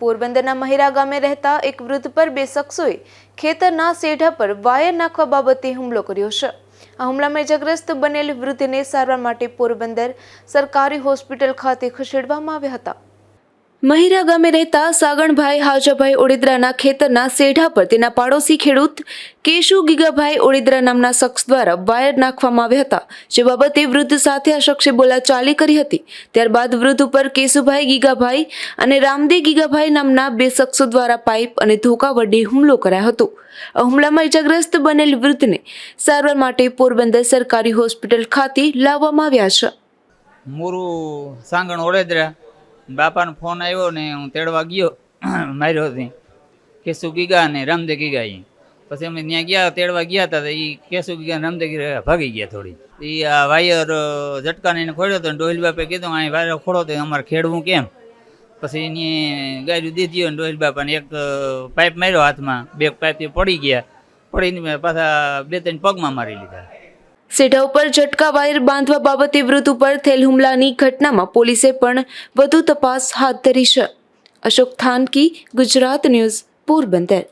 પોરબંદરના મહિરા ગામે રહેતા એક વૃદ્ધ પર બે શખ્સોએ ખેતરના સેઢા પર વાયર નાખવા બાબતે હુમલો કર્યો છે. આ હુમલામાં ઇજાગ્રસ્ત બનેલ વૃદ્ધને સારવાર માટે પોરબંદર સરકારી હોસ્પિટલ ખાતે ખસેડવામાં આવ્યા હતા. મહિરા ગામે રહેતા સાગણભાઈ હાજાભાઈ ઓડિદ્રાના ખેતરના સેઢા પર તેના પાડોશી ખેડૂત કેશુ ગીગાભાઈ ઓડિદ્રા નામના શખ્સ દ્વારા વાયર નાખવામાં આવ્યા હતા. જે બાબતે વૃદ્ધ સાથે આ શખ્સે બોલાચાલી કરી હતી. ત્યારબાદ વૃદ્ધ ઉપર કેશુભાઈ ગીગાભાઈ અને રામદે ગીગાભાઈ નામના બે શખ્સો દ્વારા પાઇપ અને ધોકા વડે હુમલો કરાયો હતો. આ હુમલામાં ઇજાગ્રસ્ત બનેલ વૃદ્ધને સારવાર માટે પોરબંદર સરકારી હોસ્પિટલ ખાતે લાવવામાં આવ્યા છે. મોરું સાંગણ ઓળેદરા બાપાનો ફોન આવ્યો ને હું તેડવા ગયો, માર્યો હતી કેસુ ગીગા ને રમદે ગીગા એ પછી અમે ત્યાં ગયા, તેડવા ગયા હતા તો એ કેસુ ગીગા ને ગીગા ભાગી ગયા થોડી. એ આ વાયર ઝટકાને એને ખોડ્યો હતો ડોહિલ બાપે કીધું અહીં વાયર ખોડો તો અમારે ખેડવું કેમ? પછી એની ગાયું દીધી હોય ડોહિલ બાપાને એક પાઇપ માર્યો હાથમાં. બે પાઇપ પડી ગયા. પડીને પાછા બે ત્રણ પગમાં મારી લીધા. સેઢા ઉપર ઝટકા વાયર બાંધવા બાબતે વૃદ્ધ ઉપર થયેલ હુમલાની ઘટનામાં પોલીસે પણ વધુ તપાસ હાથ ધરી છે. અશોક થાનકી, ગુજરાત ન્યૂઝ, પોરબંદર.